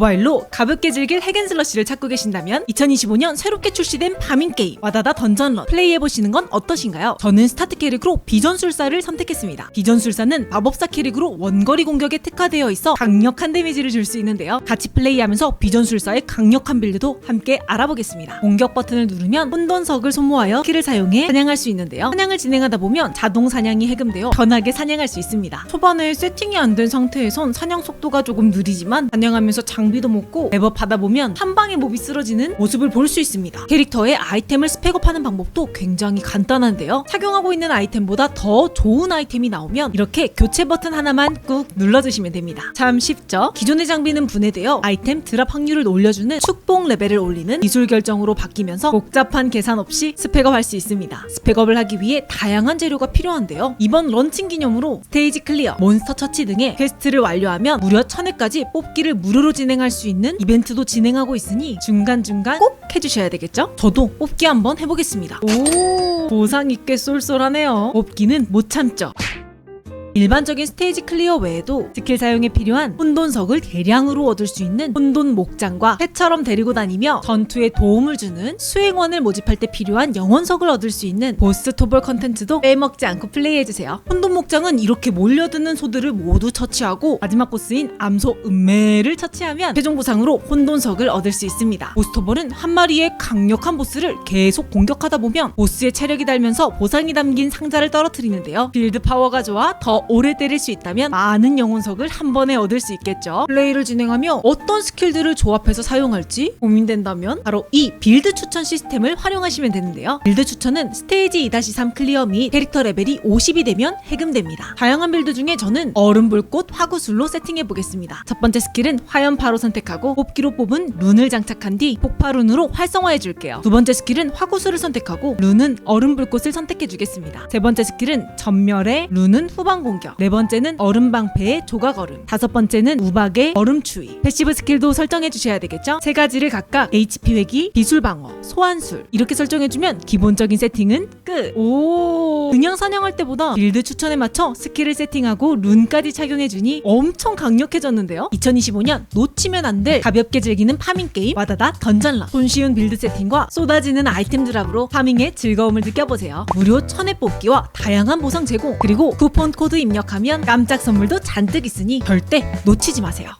모바일로 가볍게 즐길 핵앤슬러시를 찾고 계신다면 2025년 새롭게 출시된 파밍 게임 와다다 던전런 플레이해보시는 건 어떠신가요? 저는 스타트 캐릭으로 비전술사를 선택했습니다. 비전술사는 마법사 캐릭으로 원거리 공격에 특화되어 있어 강력한 데미지를 줄 수 있는데요. 같이 플레이하면서 비전술사의 강력한 빌드도 함께 알아보겠습니다. 공격 버튼을 누르면 혼돈석을 소모하여 키를 사용해 사냥할 수 있는데요. 사냥을 진행하다 보면 자동 사냥이 해금되어 편하게 사냥할 수 있습니다. 초반에 세팅이 안 된 상태에선 사냥 속도가 조금 느리지만 사냥하면서 장 비도 먹고 랩업하다 보면 한 방에 몹이 쓰러지는 모습을 볼 수 있습니다. 캐릭터의 아이템을 스펙업하는 방법도 굉장히 간단한데요. 착용하고 있는 아이템보다 더 좋은 아이템이 나오면 이렇게 교체 버튼 하나만 꾹 눌러주시면 됩니다. 참 쉽죠? 기존의 장비는 분해되어 아이템 드랍 확률을 올려주는 축복 레벨을 올리는 기술 결정으로 바뀌면서 복잡한 계산 없이 스펙업 할 수 있습니다. 스펙업을 하기 위해 다양한 재료가 필요한데요. 이번 런칭 기념으로 스테이지 클리어, 몬스터 처치 등의 퀘스트를 완료하면 무려 1000회까지 뽑기를 무료로 진행 할 수 있는 이벤트도 진행하고 있으니 중간중간 꼭 해주셔야 되겠죠? 저도 뽑기 한번 해보겠습니다. 오, 보상 있게 쏠쏠하네요. 뽑기는 못 참죠. 일반적인 스테이지 클리어 외에도 스킬 사용에 필요한 혼돈석을 대량으로 얻을 수 있는 혼돈 목장과 패처럼 데리고 다니며 전투에 도움을 주는 수행원을 모집할 때 필요한 영혼석을 얻을 수 있는 보스 토벌 컨텐츠도 빼먹지 않고 플레이해주세요. 혼돈 목장은 이렇게 몰려드는 소들을 모두 처치하고 마지막 보스인 암소 음매를 처치하면 최종 보상으로 혼돈석을 얻을 수 있습니다. 보스 토벌은 한 마리의 강력한 보스를 계속 공격하다 보면 보스의 체력이 달면서 보상이 담긴 상자를 떨어뜨리는데요. 빌드 파워가 좋아 더 오래 때릴 수 있다면 많은 영혼석을 한 번에 얻을 수 있겠죠. 플레이를 진행하며 어떤 스킬들을 조합해서 사용할지 고민된다면 바로 이 빌드 추천 시스템을 활용하시면 되는데요. 빌드 추천은 스테이지 2-3 클리어 및 캐릭터 레벨이 50이 되면 해금됩니다. 다양한 빌드 중에 저는 얼음 불꽃 화구술로 세팅해 보겠습니다. 첫 번째 스킬은 화염파로 선택하고 뽑기로 뽑은 룬을 장착한 뒤 폭파룬으로 활성화해 줄게요. 두 번째 스킬은 화구술을 선택하고 룬은 얼음 불꽃을 선택해 주겠습니다. 세 번째 스킬은 전멸의 룬은 후방 공격. 네 번째는 얼음 방패의 조각 얼음. 다섯 번째는 우박의 얼음 추위. 패시브 스킬도 설정해 주셔야 되겠죠? 세 가지를 각각 HP 회기, 기술 방어, 소환술 이렇게 설정해 주면 기본적인 세팅은 끝. 오. 그냥 사냥할 때보다 빌드 추천에 맞춰 스킬을 세팅하고 룬까지 착용해 주니 엄청 강력해졌는데요. 2025년 놓치면 안 될 가볍게 즐기는 파밍 게임 와다다 던전라. 손쉬운 빌드 세팅과 쏟아지는 아이템 드랍으로 파밍의 즐거움을 느껴보세요. 무료 천회 뽑기와 다양한 보상 제공 그리고 쿠폰 코드 입력하면 깜짝 선물도 잔뜩 있으니 절대 놓치지 마세요.